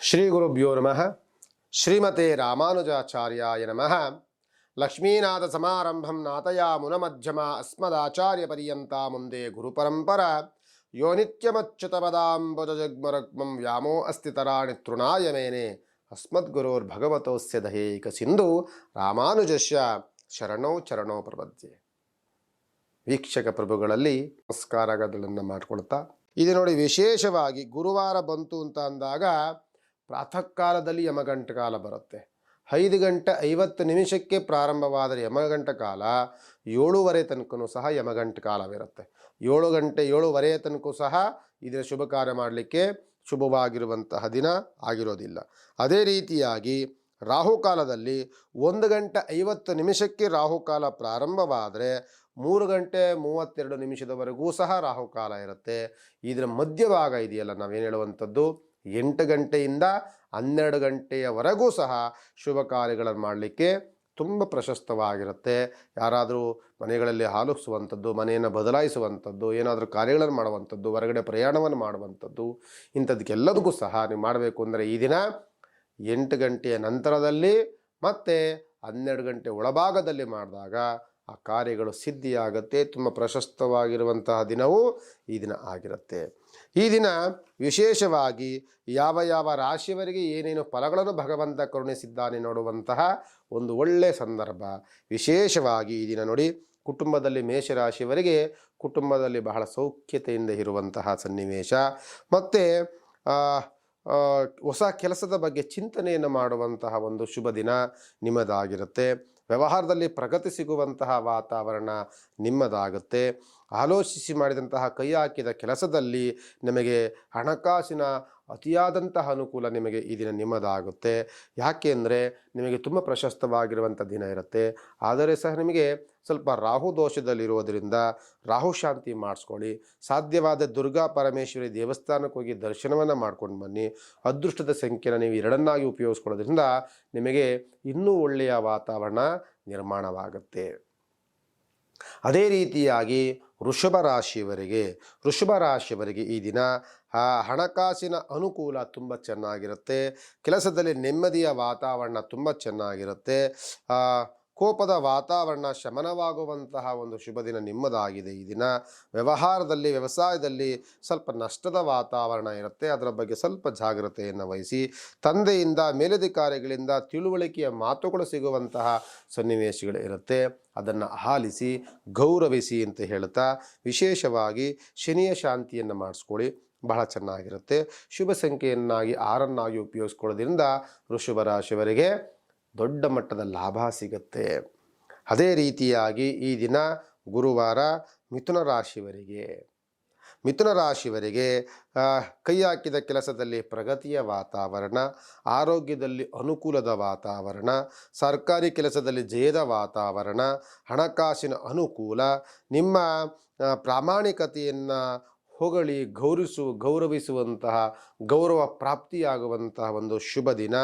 ಶ್ರೀ ಗುರುಭ್ಯೋ ನಮಃ ಶ್ರೀಮತೆ ರಾಮಾನುಜಾಚಾರ್ಯಾಯ ನಮಃ ಲಕ್ಷ್ಮೀನಾಥ ಸಮಾರಂಭಂ ನಾಥಯಾಮುನ ಮಧ್ಯಮ ಅಸ್ಮದಾಚಾರ್ಯ ಪರ್ಯಂತ ಮುಂದೆ ಗುರುಪರಂಪರ ಯೋ ನಿತ್ಯಮಚ್ಯುತಪದಾಂಬುಜಗ್ಮರಗ್ಮಂ ವ್ಯಾಮೋ ಅಸ್ತಿ ತರಾಣಿ ತೃಣಾಯ ಮೇನೆ ಅಸ್ಮದ್ಗುರೋರ್ಭಗವತೋಸ್ಯ ದಹೇಕ ಸಿಂಧು ರಾಮಾನುಜಸ್ಯ ಶರಣೋ ಚರಣೋ ಪ್ರಪದ್ಯೆ ವೀಕ್ಷಕ ಪ್ರಭುಗಳಲ್ಲಿ ನಮಸ್ಕಾರಗಳನ್ನು ಮಾಡಿಕೊಳ್ತಾ ಇದು ನೋಡಿ ವಿಶೇಷವಾಗಿ ಗುರುವಾರ ಬಂತು ಅಂತ ಅಂದಾಗ ಪ್ರಾತಃ ಕಾಲದಲ್ಲಿ ಯಮಗಂಟ ಕಾಲ ಬರುತ್ತೆ. ಐದು ಗಂಟೆ ಐವತ್ತು ನಿಮಿಷಕ್ಕೆ ಪ್ರಾರಂಭವಾದ ಯಮಗಂಟ ಕಾಲ ಏಳುವರೆ ತನಕನೂ ಸಹ ಯಮಗಂಟ ಕಾಲವಿರುತ್ತೆ ಏಳು ಗಂಟೆ ಏಳುವರೆ ತನಕ ಸಹ ಇದರ ಶುಭ ಕಾರ್ಯ ಮಾಡಲಿಕ್ಕೆ ಶುಭವಾಗಿರುವಂತಹ ದಿನ ಆಗಿರೋದಿಲ್ಲ. ಅದೇ ರೀತಿಯಾಗಿ ರಾಹುಕಾಲದಲ್ಲಿ ಒಂದು ಗಂಟೆ ಐವತ್ತು ನಿಮಿಷಕ್ಕೆ ರಾಹುಕಾಲ ಪ್ರಾರಂಭವಾದರೆ ಮೂರು ಗಂಟೆ ಮೂವತ್ತೆರಡು ನಿಮಿಷದವರೆಗೂ ಸಹ ರಾಹುಕಾಲ ಇರುತ್ತೆ. ಇದರ ಮಧ್ಯಭಾಗ ಇದೆಯಲ್ಲ, ನಾವೇನು ಹೇಳುವಂಥದ್ದು? ಎಂಟು ಗಂಟೆಯಿಂದ ಹನ್ನೆರಡು ಗಂಟೆಯವರೆಗೂ ಸಹ ಶುಭ ಕಾರ್ಯಗಳನ್ನು ಮಾಡಲಿಕ್ಕೆ ತುಂಬ ಪ್ರಶಸ್ತವಾಗಿರುತ್ತೆ. ಯಾರಾದರೂ ಮನೆಗಳಲ್ಲಿ ಹಾಲುಸುವಂಥದ್ದು ಮನೆಯನ್ನು ಬದಲಾಯಿಸುವಂಥದ್ದು, ಏನಾದರೂ ಕಾರ್ಯಗಳನ್ನು ಮಾಡುವಂಥದ್ದು, ಹೊರಗಡೆ ಪ್ರಯಾಣವನ್ನು ಮಾಡುವಂಥದ್ದು, ಇಂಥದ್ದಕ್ಕೆಲ್ಲದಕ್ಕೂ ಸಹ ನೀವು ಮಾಡಬೇಕು ಅಂದರೆ ಈ ದಿನ ಎಂಟು ಗಂಟೆಯ ನಂತರದಲ್ಲಿ ಮತ್ತು ಹನ್ನೆರಡು ಗಂಟೆ ಒಳಭಾಗದಲ್ಲಿ ಮಾಡಿದಾಗ ಆ ಕಾರ್ಯಗಳು ಸಿದ್ಧಿಯಾಗುತ್ತೆ, ತುಂಬ ಪ್ರಶಸ್ತವಾಗಿರುವಂತಹ ದಿನವೂ ಈ ದಿನ ಆಗಿರುತ್ತೆ. ಈ ದಿನ ವಿಶೇಷವಾಗಿ ಯಾವ ಯಾವ ರಾಶಿಯವರಿಗೆ ಏನೇನು ಫಲಗಳನ್ನು ಭಗವಂತ ಕರುಣಿಸಿದ್ದಾನೆ ನೋಡುವಂತಹ ಒಂದು ಒಳ್ಳೆಯ ಸಂದರ್ಭ. ವಿಶೇಷವಾಗಿ ಈ ದಿನ ನೋಡಿ, ಕುಟುಂಬದಲ್ಲಿ ಮೇಷರಾಶಿಯವರಿಗೆ ಕುಟುಂಬದಲ್ಲಿ ಬಹಳ ಸೌಖ್ಯತೆಯಿಂದ ಇರುವಂತಹ ಸನ್ನಿವೇಶ. ಮತ್ತು ಹೊಸ ಕೆಲಸದ ಬಗ್ಗೆ ಚಿಂತನೆಯನ್ನು ಮಾಡುವಂತಹ ಒಂದು ಶುಭ ದಿನ ನಿಮ್ಮದಾಗಿರುತ್ತೆ. ವ್ಯವಹಾರದಲ್ಲಿ ಪ್ರಗತಿ ಸಿಗುವಂತಹ ವಾತಾವರಣ ನಿಮ್ಮದಾಗುತ್ತೆ. ಆಲೋಚಿಸಿ ಮಾಡಿದಂತಹ ಕೈ ಹಾಕಿದ ಕೆಲಸದಲ್ಲಿ ನಿಮಗೆ ಹಣಕಾಸಿನ ಅತಿಯಾದಂತಹ ಅನುಕೂಲ ನಿಮಗೆ ಈ ದಿನ ನಿಮ್ಮದಾಗುತ್ತೆ. ಯಾಕೆ ಅಂದರೆ ನಿಮಗೆ ತುಂಬ ಪ್ರಶಸ್ತವಾಗಿರುವಂಥ ದಿನ ಇರುತ್ತೆ. ಆದರೆ ಸಹ ನಿಮಗೆ ಸ್ವಲ್ಪ ರಾಹು ದೋಷದಲ್ಲಿರುವುದರಿಂದ ರಾಹು ಶಾಂತಿ ಮಾಡಿಸ್ಕೊಳ್ಳಿ. ಸಾಧ್ಯವಾದ ದುರ್ಗಾ ಪರಮೇಶ್ವರಿ ದೇವಸ್ಥಾನಕ್ಕೆ ಹೋಗಿ ದರ್ಶನವನ್ನು ಮಾಡ್ಕೊಂಡು ಬನ್ನಿ. ಅದೃಷ್ಟದ ಸಂಖ್ಯೆನ ನೀವು ಎರಡನ್ನಾಗಿ ಉಪಯೋಗಿಸ್ಕೊಳ್ಳೋದ್ರಿಂದ ನಿಮಗೆ ಇನ್ನೂ ಒಳ್ಳೆಯ ವಾತಾವರಣ ನಿರ್ಮಾಣವಾಗುತ್ತೆ. ಅದೇ ರೀತಿಯಾಗಿ ವೃಷಭ ರಾಶಿಯವರಿಗೆ ವೃಷಭ ರಾಶಿಯವರಿಗೆ ಈ ದಿನ ಹಣಕಾಸಿನ ಅನುಕೂಲ ತುಂಬ ಚೆನ್ನಾಗಿರುತ್ತೆ. ಕೆಲಸದಲ್ಲಿ ನೆಮ್ಮದಿಯ ವಾತಾವರಣ ತುಂಬ ಚೆನ್ನಾಗಿರುತ್ತೆ. ಕೋಪದ ವಾತಾವರಣ ಶಮನವಾಗುವಂತಹ ಒಂದು ಶುಭ ದಿನ ನಿಮ್ಮದಾಗಿದೆ. ಈ ದಿನ ವ್ಯವಹಾರದಲ್ಲಿ, ವ್ಯವಸಾಯದಲ್ಲಿ ಸ್ವಲ್ಪ ನಷ್ಟದ ವಾತಾವರಣ ಇರುತ್ತೆ. ಅದರ ಬಗ್ಗೆ ಸ್ವಲ್ಪ ಜಾಗ್ರತೆಯನ್ನು ವಹಿಸಿ, ತಂದೆಯಿಂದ, ಮೇಲಧಿಕಾರಿಗಳಿಂದ ತಿಳುವಳಿಕೆಯ ಮಾತುಗಳು ಸಿಗುವಂತಹ ಸನ್ನಿವೇಶಗಳು ಇರುತ್ತೆ. ಅದನ್ನು ಆಲಿಸಿ, ಗೌರವಿಸಿ ಅಂತ ಹೇಳ್ತಾ ವಿಶೇಷವಾಗಿ ಶನಿಯ ಶಾಂತಿಯನ್ನು ಮಾಡಿಸ್ಕೊಳ್ಳಿ. ಬಹಳ ಚೆನ್ನಾಗಿರುತ್ತೆ. ಶುಭ ಸಂಖ್ಯೆಯನ್ನಾಗಿ ಆರನ್ನಾಗಿ ಉಪಯೋಗಿಸ್ಕೊಳ್ಳೋದ್ರಿಂದ ವೃಷಭ ರಾಶಿಯವರಿಗೆ ದೊಡ್ಡ ಮಟ್ಟದ ಲಾಭ ಸಿಗುತ್ತೆ. ಅದೇ ರೀತಿಯಾಗಿ ಈ ದಿನ ಗುರುವಾರ ಮಿಥುನ ರಾಶಿಯವರಿಗೆ ಮಿಥುನ ರಾಶಿಯವರಿಗೆ ಕೈ ಹಾಕಿದ ಕೆಲಸದಲ್ಲಿ ಪ್ರಗತಿಯ ವಾತಾವರಣ, ಆರೋಗ್ಯದಲ್ಲಿ ಅನುಕೂಲದ ವಾತಾವರಣ, ಸರ್ಕಾರಿ ಕೆಲಸದಲ್ಲಿ ಜಯದ ವಾತಾವರಣ, ಹಣಕಾಸಿನ ಅನುಕೂಲ, ನಿಮ್ಮ ಪ್ರಾಮಾಣಿಕತೆಯನ್ನು ಹೊಗಳಿ ಗೌರಿಸು ಗೌರವಿಸುವಂತಹ, ಗೌರವ ಪ್ರಾಪ್ತಿಯಾಗುವಂತಹ ಒಂದು ಶುಭ ದಿನ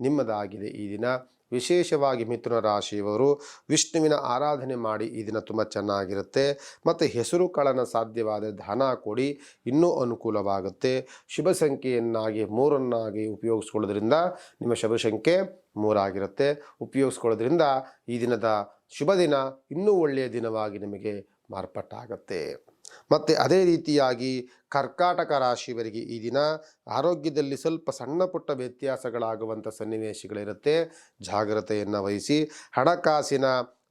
ನಿಮ್ಮದಾಗಿದೆ ಈ ದಿನ. ವಿಶೇಷವಾಗಿ ಮಿಥುನ ರಾಶಿಯವರು ವಿಷ್ಣುವಿನ ಆರಾಧನೆ ಮಾಡಿ ಈ ದಿನ ತುಂಬ ಚೆನ್ನಾಗಿರುತ್ತೆ. ಮತ್ತು ಹೆಸರು ಕಾಳನ್ನು ಸಾಧ್ಯವಾದ ದಾನ ಕೊಡಿ, ಇನ್ನೂ ಅನುಕೂಲವಾಗುತ್ತೆ. ಶುಭ ಸಂಖ್ಯೆಯನ್ನಾಗಿ, ಮೂರನ್ನಾಗಿ ಉಪಯೋಗಿಸ್ಕೊಳ್ಳೋದ್ರಿಂದ ನಿಮ್ಮ ಶುಭ ಸಂಖ್ಯೆ ಮೂರಾಗಿರುತ್ತೆ. ಉಪಯೋಗಿಸ್ಕೊಳ್ಳೋದ್ರಿಂದ ಈ ದಿನದ ಶುಭ ದಿನ ಇನ್ನೂ ಒಳ್ಳೆಯ ದಿನವಾಗಿ ನಿಮಗೆ ಮಾರ್ಪಾಟಾಗತ್ತೆ ಮತ್ತು ಅದೇ ರೀತಿಯಾಗಿ ಕರ್ಕಾಟಕ ರಾಶಿಯವರಿಗೆ ಈ ದಿನ ಆರೋಗ್ಯದಲ್ಲಿ ಸ್ವಲ್ಪ ಸಣ್ಣ ಪುಟ್ಟ ವ್ಯತ್ಯಾಸಗಳಾಗುವಂಥ ಸನ್ನಿವೇಶಗಳಿರುತ್ತೆ. ಜಾಗ್ರತೆಯನ್ನು ವಹಿಸಿ ಹಣಕಾಸಿನ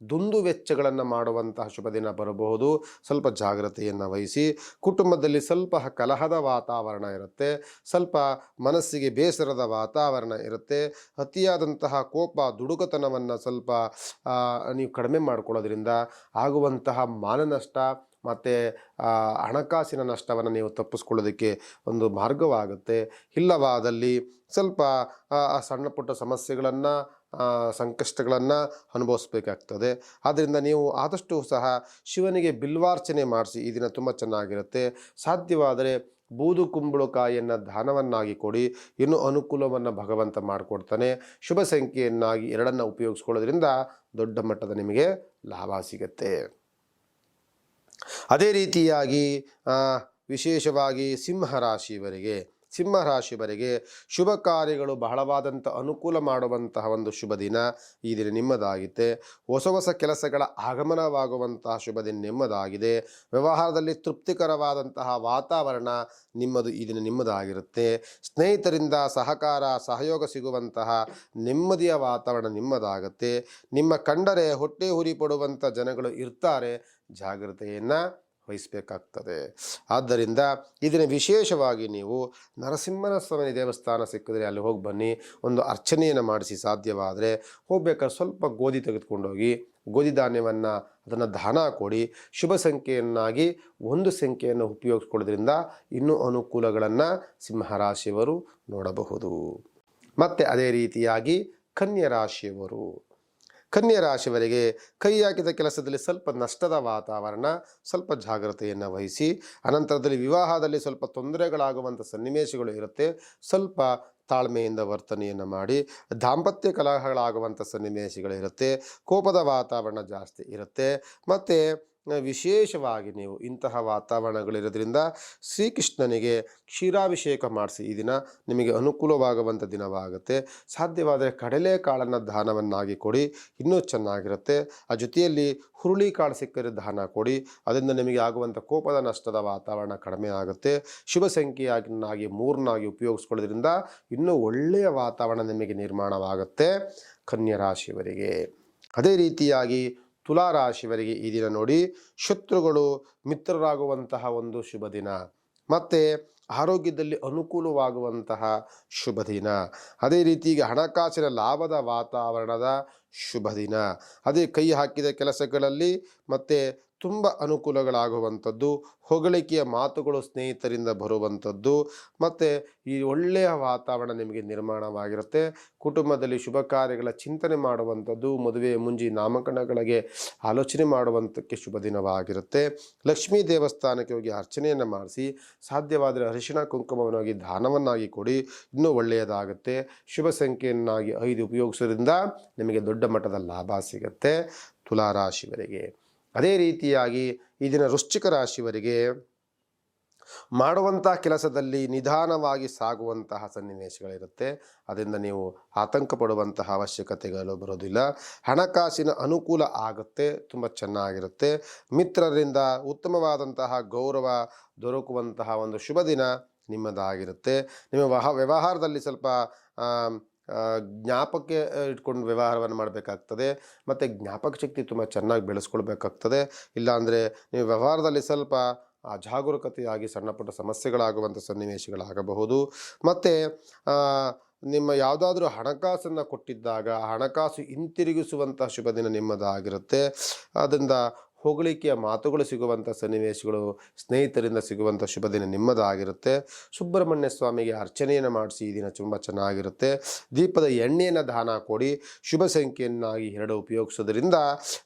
ದುಂದು ವೆಚ್ಚಗಳನ್ನು ಮಾಡುವಂತಹ ಶುಭ ದಿನ ಬರಬಹುದು. ಸ್ವಲ್ಪ ಜಾಗ್ರತೆಯನ್ನು ವಹಿಸಿ ಕುಟುಂಬದಲ್ಲಿ ಸ್ವಲ್ಪ ಕಲಹದ ವಾತಾವರಣ ಇರುತ್ತೆ. ಸ್ವಲ್ಪ ಮನಸ್ಸಿಗೆ ಬೇಸರದ ವಾತಾವರಣ ಇರುತ್ತೆ. ಅತಿಯಾದಂತಹ ಕೋಪ, ದುಡುಕತನವನ್ನು ಸ್ವಲ್ಪ ನೀವು ಕಡಿಮೆ ಮಾಡ್ಕೊಳ್ಳೋದ್ರಿಂದ ಆಗುವಂತಹ ಮಾನನಷ್ಟ ಮತ್ತು ಹಣಕಾಸಿನ ನಷ್ಟವನ್ನು ನೀವು ತಪ್ಪಿಸ್ಕೊಳ್ಳೋದಕ್ಕೆ ಒಂದು ಮಾರ್ಗವಾಗುತ್ತೆ. ಇಲ್ಲವಾದಲ್ಲಿ ಸ್ವಲ್ಪ ಸಣ್ಣ ಪುಟ್ಟ ಸಮಸ್ಯೆಗಳನ್ನು ಸಂಕಷ್ಟಗಳನ್ನು ಅನುಭವಿಸ್ಬೇಕಾಗ್ತದೆ. ಆದ್ದರಿಂದ ನೀವು ಆದಷ್ಟು ಸಹ ಶಿವನಿಗೆ ಬಿಲ್ವಾರ್ಚನೆ ಮಾಡಿಸಿ ಈ ದಿನ ತುಂಬ ಚೆನ್ನಾಗಿರುತ್ತೆ. ಸಾಧ್ಯವಾದರೆ ಬೂದು ಕುಂಬಳಕಾಯಿಯನ್ನು ದಾನವನ್ನಾಗಿ ಕೊಡಿ. ಇನ್ನೂ ಅನುಕೂಲವನ್ನು ಭಗವಂತ ಮಾಡಿಕೊಡ್ತಾನೆ. ಶುಭ ಸಂಖ್ಯೆಯನ್ನಾಗಿ ಎರಡನ್ನು ಉಪಯೋಗಿಸ್ಕೊಳ್ಳೋದ್ರಿಂದ ದೊಡ್ಡ ಮಟ್ಟದ ನಿಮಗೆ ಲಾಭ ಸಿಗುತ್ತೆ. ಅದೇ ರೀತಿಯಾಗಿ ವಿಶೇಷವಾಗಿ ಸಿಂಹ ರಾಶಿಯವರಿಗೆ ಸಿಂಹರಾಶಿವರಿಗೆ ಶುಭ ಕಾರ್ಯಗಳು ಬಹಳವಾದಂಥ ಅನುಕೂಲ ಮಾಡುವಂತಹ ಒಂದು ಶುಭ ದಿನ ಈ ದಿನ ನಿಮ್ಮದಾಗಿದೆ. ಹೊಸ ಹೊಸ ಕೆಲಸಗಳ ಆಗಮನವಾಗುವಂತಹ ಶುಭ ದಿನ ನಿಮ್ಮದಾಗಿದೆ. ವ್ಯವಹಾರದಲ್ಲಿ ತೃಪ್ತಿಕರವಾದಂತಹ ವಾತಾವರಣ ನಿಮ್ಮದು ಈ ದಿನ ನಿಮ್ಮದಾಗಿರುತ್ತೆ. ಸ್ನೇಹಿತರಿಂದ ಸಹಕಾರ, ಸಹಯೋಗ ಸಿಗುವಂತಹ ನೆಮ್ಮದಿಯ ವಾತಾವರಣ ನಿಮ್ಮದಾಗುತ್ತೆ. ನಿಮ್ಮ ಕಂಡರೆ ಹೊಟ್ಟೆ ಹುರಿ ಪಡುವಂಥ ಜನಗಳು ಇರ್ತಾರೆ. ಜಾಗ್ರತೆಯನ್ನು ವಹಿಸಬೇಕಾಗ್ತದೆ. ಆದ್ದರಿಂದ ಇದನ್ನು ವಿಶೇಷವಾಗಿ ನೀವು ನರಸಿಂಹನ ಸ್ವಾಮಿ ದೇವಸ್ಥಾನ ಸಿಕ್ಕಿದ್ರೆ ಅಲ್ಲಿ ಹೋಗಿ ಬನ್ನಿ, ಒಂದು ಅರ್ಚನೆಯನ್ನು ಮಾಡಿಸಿ ಸಾಧ್ಯವಾದರೆ ಹೋಗ್ಬೇಕಾದ್ರೆ ಸ್ವಲ್ಪ ಗೋಧಿ ತೆಗೆದುಕೊಂಡೋಗಿ, ಗೋಧಿ ಧಾನ್ಯವನ್ನು ಅದನ್ನು ದಾನ ಕೊಡಿ, ಶುಭ ಸಂಖ್ಯೆಯನ್ನಾಗಿ ಒಂದು ಸಂಖ್ಯೆಯನ್ನು ಉಪಯೋಗಿಸ್ಕೊಳ್ಳೋದ್ರಿಂದ ಇನ್ನೂ ಅನುಕೂಲಗಳನ್ನು ಸಿಂಹರಾಶಿಯವರು ನೋಡಬಹುದು. ಮತ್ತು ಅದೇ ರೀತಿಯಾಗಿ ಕನ್ಯಾ ರಾಶಿಯವರು ಕನ್ಯಾ ರಾಶಿಯವರಿಗೆ ಕೈ ಹಾಕಿದ ಕೆಲಸದಲ್ಲಿ ಸ್ವಲ್ಪ ನಷ್ಟದ ವಾತಾವರಣ, ಸ್ವಲ್ಪ ಜಾಗ್ರತೆಯನ್ನು ವಹಿಸಿ, ಅನಂತರದಲ್ಲಿ ವಿವಾಹದಲ್ಲಿ ಸ್ವಲ್ಪ ತೊಂದರೆಗಳಾಗುವಂಥ ಸನ್ನಿವೇಶಗಳು ಇರುತ್ತೆ. ಸ್ವಲ್ಪ ತಾಳ್ಮೆಯಿಂದ ವರ್ತನೆಯನ್ನು ಮಾಡಿ, ದಾಂಪತ್ಯ ಕಲಹಗಳಾಗುವಂಥ ಸನ್ನಿವೇಶಗಳಿರುತ್ತೆ ಕೋಪದ ವಾತಾವರಣ ಜಾಸ್ತಿ ಇರುತ್ತೆ. ಮತ್ತು ವಿಶೇಷವಾಗಿ ನೀವು ಇಂತಹ ವಾತಾವರಣಗಳಿರೋದ್ರಿಂದ ಶ್ರೀಕೃಷ್ಣನಿಗೆ ಕ್ಷೀರಾಭಿಷೇಕ ಮಾಡಿಸಿ ಈ ದಿನ ನಿಮಗೆ ಅನುಕೂಲವಾಗುವಂಥ ದಿನವಾಗುತ್ತೆ. ಸಾಧ್ಯವಾದರೆ ಕಡಲೆಕಾಳನ್ನು ದಾನವನ್ನಾಗಿ ಕೊಡಿ, ಇನ್ನೂ ಚೆನ್ನಾಗಿರುತ್ತೆ. ಆ ಜೊತೆಯಲ್ಲಿ ಹುರುಳಿ ಕಾಳು ಸಿಕ್ಕರೆ ದಾನ ಕೊಡಿ, ಅದರಿಂದ ನಿಮಗೆ ಆಗುವಂಥ ಕೋಪದ ನಷ್ಟದ ವಾತಾವರಣ ಕಡಿಮೆ ಆಗುತ್ತೆ. ಶುಭ ಸಂಖ್ಯೆಯಾಗಿ ಮೂರನ್ನಾಗಿ ಉಪಯೋಗಿಸ್ಕೊಳ್ಳೋದ್ರಿಂದ ಇನ್ನೂ ಒಳ್ಳೆಯ ವಾತಾವರಣ ನಿಮಗೆ ನಿರ್ಮಾಣವಾಗುತ್ತೆ ಕನ್ಯಾರಾಶಿಯವರಿಗೆ ಅದೇ ರೀತಿಯಾಗಿ ತುಲಾ ರಾಶಿಯವರಿಗೆ ಈ ದಿನ ನೋಡಿ ಶತ್ರುಗಳು ಮಿತ್ರರಾಗುವಂತಹ ಒಂದು ಶುಭ ದಿನ. ಮತ್ತು ಆರೋಗ್ಯದಲ್ಲಿ ಅನುಕೂಲವಾಗುವಂತಹ ಶುಭ ದಿನ. ಅದೇ ರೀತಿ ಈಗ ಹಣಕಾಸಿನ ಲಾಭದ ವಾತಾವರಣದ ಶುಭ ದಿನ. ಅದೇ ಕೈ ಹಾಕಿದ ಕೆಲಸಗಳಲ್ಲಿ ಮತ್ತು ತುಂಬ ಅನುಕೂಲಗಳಾಗುವಂಥದ್ದು, ಹೊಗಳಿಕೆಯ ಮಾತುಗಳು ಸ್ನೇಹಿತರಿಂದ ಬರುವಂಥದ್ದು, ಮತ್ತು ಈ ಒಳ್ಳೆಯ ವಾತಾವರಣ ನಿಮಗೆ ನಿರ್ಮಾಣವಾಗಿರುತ್ತೆ. ಕುಟುಂಬದಲ್ಲಿ ಶುಭ ಕಾರ್ಯಗಳ ಚಿಂತನೆ ಮಾಡುವಂಥದ್ದು ಮದುವೆ ಮುಂಜಿ ನಾಮಕರಣಗಳಿಗೆ ಆಲೋಚನೆ ಮಾಡುವಂಥಕ್ಕೆ ಶುಭ ದಿನವಾಗಿರುತ್ತೆ. ಲಕ್ಷ್ಮೀ ದೇವಸ್ಥಾನಕ್ಕೆ ಹೋಗಿ ಅರ್ಚನೆಯನ್ನು ಮಾಡಿಸಿ, ಸಾಧ್ಯವಾದರೆ ಅರಿಶಿಣ ಕುಂಕುಮವನ್ನಾಗಿ ದಾನವನ್ನಾಗಿ ಕೊಡಿ, ಇನ್ನೂ ಒಳ್ಳೆಯದಾಗುತ್ತೆ. ಶುಭ ಸಂಖ್ಯೆಯನ್ನಾಗಿ ಐದು ಉಪಯೋಗಿಸೋದ್ರಿಂದ ನಿಮಗೆ ದೊಡ್ಡ ಮಟ್ಟದ ಲಾಭ ಸಿಗುತ್ತೆ. ತುಲಾರಾಶಿವರಿಗೆ ಅದೇ ರೀತಿಯಾಗಿ ಈ ದಿನ ವೃಶ್ಚಿಕ ರಾಶಿಯವರಿಗೆ ಮಾಡುವಂತಹ ಕೆಲಸದಲ್ಲಿ ನಿಧಾನವಾಗಿ ಸಾಗುವಂತಹ ಸನ್ನಿವೇಶಗಳಿರುತ್ತೆ. ಅದರಿಂದ ನೀವು ಆತಂಕ ಪಡುವಂತಹ ಅವಶ್ಯಕತೆಗಳು ಬರೋದಿಲ್ಲ. ಹಣಕಾಸಿನ ಅನುಕೂಲ ಆಗುತ್ತೆ, ತುಂಬ ಚೆನ್ನಾಗಿರುತ್ತೆ. ಮಿತ್ರರಿಂದ ಉತ್ತಮವಾದಂತಹ ಗೌರವ ದೊರಕುವಂತಹ ಒಂದು ಶುಭ ದಿನ ನಿಮ್ಮದಾಗಿರುತ್ತೆ. ನಿಮ್ಮ ವಹ ವ್ಯವಹಾರದಲ್ಲಿ ಸ್ವಲ್ಪ ಜ್ಞಾಪಕ್ಕೆ ಇಟ್ಕೊಂಡು ವ್ಯವಹಾರವನ್ನು ಮಾಡಬೇಕಾಗ್ತದೆ. ಮತ್ತು ಜ್ಞಾಪಕ ಶಕ್ತಿ ತುಂಬ ಚೆನ್ನಾಗಿ ಬೆಳೆಸ್ಕೊಳ್ಬೇಕಾಗ್ತದೆ. ಇಲ್ಲಾಂದರೆ ನೀವು ವ್ಯವಹಾರದಲ್ಲಿ ಸ್ವಲ್ಪ ಅಜಾಗರೂಕತೆಯಾಗಿ ಜಾಗರೂಕತೆಯಾಗಿ ಸಣ್ಣ ಪುಟ್ಟ ಸಮಸ್ಯೆಗಳಾಗುವಂಥ ಸನ್ನಿವೇಶಗಳಾಗಬಹುದು. ಮತ್ತು ನಿಮ್ಮ ಯಾವುದಾದ್ರೂ ಹಣಕಾಸನ್ನು ಕೊಟ್ಟಿದ್ದಾಗ, ಹಣಕಾಸು ಹಿಂತಿರುಗಿಸುವಂಥ ಶುಭ ದಿನ ನಿಮ್ಮದಾಗಿರುತ್ತೆ. ಅದರಿಂದ ಹೊಗಳಿಕೆಯ ಮಾತುಗಳು ಸಿಗುವಂಥ ಸನ್ನಿವೇಶಗಳು, ಸ್ನೇಹಿತರಿಂದ ಸಿಗುವಂಥ ಶುಭ ದಿನ ನಿಮ್ಮದಾಗಿರುತ್ತೆ. ಸುಬ್ರಹ್ಮಣ್ಯ ಸ್ವಾಮಿಗೆ ಅರ್ಚನೆಯನ್ನು ಮಾಡಿಸಿ ಈ ದಿನ ತುಂಬ ಚೆನ್ನಾಗಿರುತ್ತೆ. ದೀಪದ ಎಣ್ಣೆಯನ್ನು ದಾನ ಕೊಡಿ, ಶುಭ ಸಂಖ್ಯೆಯನ್ನಾಗಿ ಎರಡು ಉಪಯೋಗಿಸೋದ್ರಿಂದ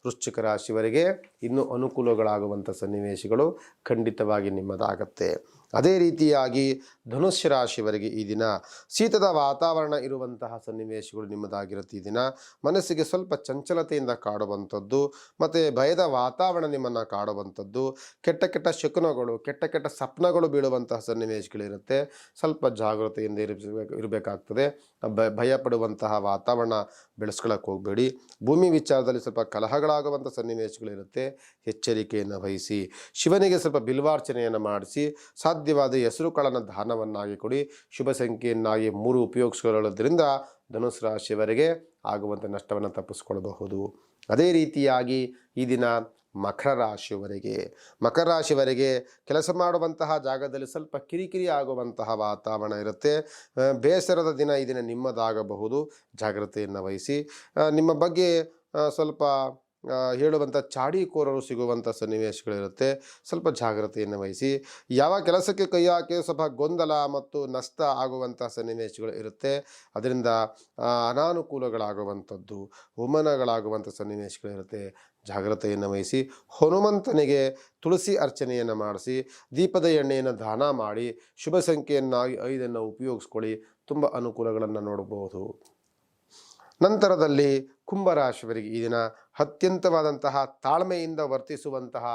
ವೃಶ್ಚಿಕ ರಾಶಿವರಿಗೆ ಇನ್ನೂ ಅನುಕೂಲಗಳಾಗುವಂಥ ಸನ್ನಿವೇಶಗಳು ಖಂಡಿತವಾಗಿ ನಿಮ್ಮದಾಗತ್ತೆ. ಅದೇ ರೀತಿಯಾಗಿ ಧನುಷ್ಯ ರಾಶಿಯವರಿಗೆ ಈ ದಿನ ಶೀತದ ವಾತಾವರಣ ಇರುವಂತಹ ಸನ್ನಿವೇಶಗಳು ನಿಮ್ಮದಾಗಿರುತ್ತೆ ಈ ದಿನ. ಮನಸ್ಸಿಗೆ ಸ್ವಲ್ಪ ಚಂಚಲತೆಯಿಂದ ಕಾಡುವಂಥದ್ದು, ಮತ್ತು ಭಯದ ವಾತಾವರಣ ನಿಮ್ಮನ್ನು ಕಾಡುವಂಥದ್ದು, ಕೆಟ್ಟ ಕೆಟ್ಟ ಶಕುನಗಳು, ಕೆಟ್ಟ ಕೆಟ್ಟ ಸ್ವಪ್ನಗಳು ಬೀಳುವಂತಹ ಸನ್ನಿವೇಶಗಳಿರುತ್ತೆ. ಸ್ವಲ್ಪ ಜಾಗೃತೆಯಿಂದ ಇರಬೇಕು ಇರಬೇಕಾಗ್ತದೆ. ಭಯ ಪಡುವಂತಹ ವಾತಾವರಣ ಬೆಳೆಸ್ಕೊಳ್ಳೋಕೆ ಹೋಗಬೇಡಿ. ಭೂಮಿ ವಿಚಾರದಲ್ಲಿ ಸ್ವಲ್ಪ ಕಲಹಗಳಾಗುವಂಥ ಸನ್ನಿವೇಶಗಳಿರುತ್ತೆ. ಎಚ್ಚರಿಕೆಯನ್ನು ವಹಿಸಿ, ಶಿವನಿಗೆ ಸ್ವಲ್ಪ ಬಿಲ್ವಾರ್ಚನೆಯನ್ನು ಮಾಡಿಸಿ ಸಾಧ್ಯವಾದ ಹೆಸರು ಕಾಳನ್ನು ದಾನವನ್ನಾಗಿ ಕೊಡಿ. ಶುಭ ಸಂಖ್ಯೆಯನ್ನಾಗಿ ಮೂರು ಉಪಯೋಗಿಸಿಕೊಳ್ಳೋದ್ರಿಂದ ಧನುಸು ರಾಶಿಯವರೆಗೆ ಆಗುವಂಥ ನಷ್ಟವನ್ನು ತಪ್ಪಿಸ್ಕೊಳ್ಬಹುದು ಅದೇ ರೀತಿಯಾಗಿ ಈ ದಿನ ಮಕರ ರಾಶಿಯವರೆಗೆ ಮಕರ ರಾಶಿಯವರೆಗೆ ಕೆಲಸ ಮಾಡುವಂತಹ ಜಾಗದಲ್ಲಿ ಸ್ವಲ್ಪ ಕಿರಿಕಿರಿ ಆಗುವಂತಹ ವಾತಾವರಣ ಇರುತ್ತೆ. ಬೇಸರದ ದಿನ ಈ ದಿನ ನಿಮ್ಮದಾಗಬಹುದು. ಜಾಗ್ರತೆಯನ್ನು ವಹಿಸಿ. ನಿಮ್ಮ ಬಗ್ಗೆ ಸ್ವಲ್ಪ ಹೇಳುವಂಥ ಚಾಡಿಕೋರರು ಸಿಗುವಂಥ ಸನ್ನಿವೇಶಗಳಿರುತ್ತೆ. ಸ್ವಲ್ಪ ಜಾಗ್ರತೆಯನ್ನು ವಹಿಸಿ. ಯಾವ ಕೆಲಸಕ್ಕೆ ಕೈ ಹಾಕಿ ಸ್ವಲ್ಪ ಗೊಂದಲ ಮತ್ತು ನಷ್ಟ ಆಗುವಂಥ ಸನ್ನಿವೇಶಗಳು ಇರುತ್ತೆ. ಅದರಿಂದ ಅನಾನುಕೂಲಗಳಾಗುವಂಥದ್ದು ಉಮನಗಳಾಗುವಂಥ ಸನ್ನಿವೇಶಗಳಿರುತ್ತೆ ಜಾಗ್ರತೆಯನ್ನು ವಹಿಸಿ. ಹನುಮಂತನಿಗೆ ತುಳಸಿ ಅರ್ಚನೆಯನ್ನು ಮಾಡಿಸಿ. ದೀಪದ ಎಣ್ಣೆಯನ್ನು ದಾನ ಮಾಡಿ. ಶುಭ ಸಂಖ್ಯೆಯನ್ನಾಗಿ ಐದನ್ನು ಉಪಯೋಗಿಸ್ಕೊಳ್ಳಿ. ತುಂಬ ಅನುಕೂಲಗಳನ್ನು ನೋಡಬಹುದು. ನಂತರದಲ್ಲಿ ಕುಂಭರಾಶಿಯವರಿಗೆ ಈ ದಿನ ಅತ್ಯಂತವಾದಂತಹ ತಾಳ್ಮೆಯಿಂದ ವರ್ತಿಸುವಂತಹ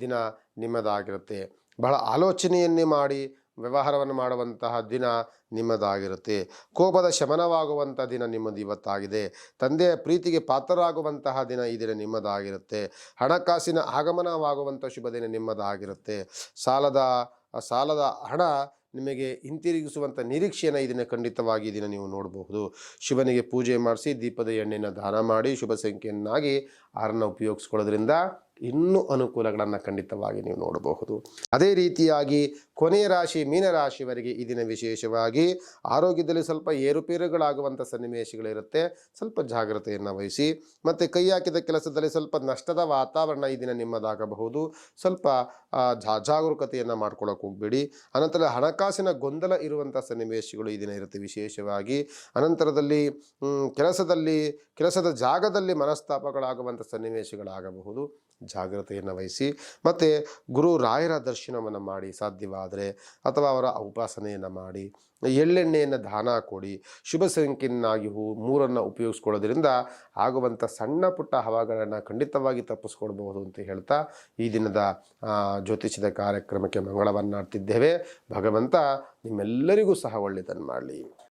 ದಿನ ನಿಮ್ಮದಾಗಿರುತ್ತೆ. ಬಹಳ ಆಲೋಚನೆಯನ್ನೇ ಮಾಡಿ ವ್ಯವಹಾರವನ್ನು ಮಾಡುವಂತಹ ದಿನ ನಿಮ್ಮದಾಗಿರುತ್ತೆ. ಕೋಪದ ಶಮನವಾಗುವಂಥ ದಿನ ನಿಮ್ಮದು ಇವತ್ತಾಗಿದೆ. ತಂದೆಯ ಪ್ರೀತಿಗೆ ಪಾತ್ರರಾಗುವಂತಹ ದಿನ ಈ ದಿನ ನಿಮ್ಮದಾಗಿರುತ್ತೆ. ಹಣಕಾಸಿನ ಆಗಮನವಾಗುವಂಥ ಶುಭ ದಿನ ನಿಮ್ಮದಾಗಿರುತ್ತೆ. ಸಾಲದ ಸಾಲದ ಹಣ ನಿಮಗೆ ಹಿಂತಿರುಗಿಸುವಂಥ ನಿರೀಕ್ಷೆಯನ್ನು ಇದನ್ನು ಖಂಡಿತವಾಗಿ ಇದನ್ನು ದಿನ ನೀವು ನೋಡಬಹುದು. ಶಿವನಿಗೆ ಪೂಜೆ ಮಾಡಿಸಿ ದೀಪದ ಎಣ್ಣೆಯನ್ನು ದಾನ ಮಾಡಿ ಶುಭ ಸಂಖ್ಯೆಯನ್ನಾಗಿ ಆರನ್ನು ಉಪಯೋಗಿಸ್ಕೊಳ್ಳೋದ್ರಿಂದ ಇನ್ನೂ ಅನುಕೂಲಗಳನ್ನು ಖಂಡಿತವಾಗಿ ನೀವು ನೋಡಬಹುದು. ಅದೇ ರೀತಿಯಾಗಿ ಕೊನೆಯ ರಾಶಿ ಮೀನರಾಶಿವರೆಗೆ ಈ ದಿನ ವಿಶೇಷವಾಗಿ ಆರೋಗ್ಯದಲ್ಲಿ ಸ್ವಲ್ಪ ಏರುಪೇರುಗಳಾಗುವಂಥ ಸನ್ನಿವೇಶಗಳಿರುತ್ತೆ. ಸ್ವಲ್ಪ ಜಾಗ್ರತೆಯನ್ನು ವಹಿಸಿ ಮತ್ತು ಕೈ ಹಾಕಿದ ಕೆಲಸದಲ್ಲಿ ಸ್ವಲ್ಪ ನಷ್ಟದ ವಾತಾವರಣ ಈ ದಿನ ನಿಮ್ಮದಾಗಬಹುದು. ಸ್ವಲ್ಪ ಜಾ, ಜಾಗರೂಕತೆಯನ್ನು ಮಾಡ್ಕೊಳ್ಳೋಕೆ ಹೋಗಬೇಡಿ. ಅನಂತರ ಹಣಕಾಸಿನ ಗೊಂದಲ ಇರುವಂಥ ಸನ್ನಿವೇಶಗಳು ಈ ದಿನ ಇರುತ್ತೆ ವಿಶೇಷವಾಗಿ. ಅನಂತರದಲ್ಲಿ ಕೆಲಸದಲ್ಲಿ, ಕೆಲಸದ ಜಾಗದಲ್ಲಿ ಮನಸ್ತಾಪಗಳಾಗುವಂಥ ಸನ್ನಿವೇಶಗಳಾಗಬಹುದು. ಜಾಗ್ರತೆಯನ್ನು ವಹಿಸಿ ಮತ್ತು ಗುರು ರಾಯರ ದರ್ಶನವನ್ನು ಮಾಡಿ ಸಾಧ್ಯವಾದರೆ ಅಥವಾ ಅವರ ಉಪಾಸನೆಯನ್ನು ಮಾಡಿ, ಎಳ್ಳೆಣ್ಣೆಯನ್ನು ದಾನ ಕೊಡಿ, ಶುಭ ಸಂಖ್ಯೆಯನ್ನಾಗಿ ಹೂ ಮೂರನ್ನು ಉಪಯೋಗಿಸ್ಕೊಳ್ಳೋದ್ರಿಂದ ಆಗುವಂಥ ಸಣ್ಣ ಪುಟ್ಟ ಹವಾಗಳನ್ನು ಖಂಡಿತವಾಗಿ ತಪ್ಪಿಸ್ಕೊಳ್ಬಹುದು ಅಂತ ಹೇಳ್ತಾ ಈ ದಿನದ ಜ್ಯೋತಿಷ್ಯದ ಕಾರ್ಯಕ್ರಮಕ್ಕೆ ಮಂಗಳವನ್ನಾಡ್ತಿದ್ದೇವೆ. ಭಗವಂತ ನಿಮ್ಮೆಲ್ಲರಿಗೂ ಸಹ ಒಳ್ಳೆಯದನ್ನು ಮಾಡಲಿ.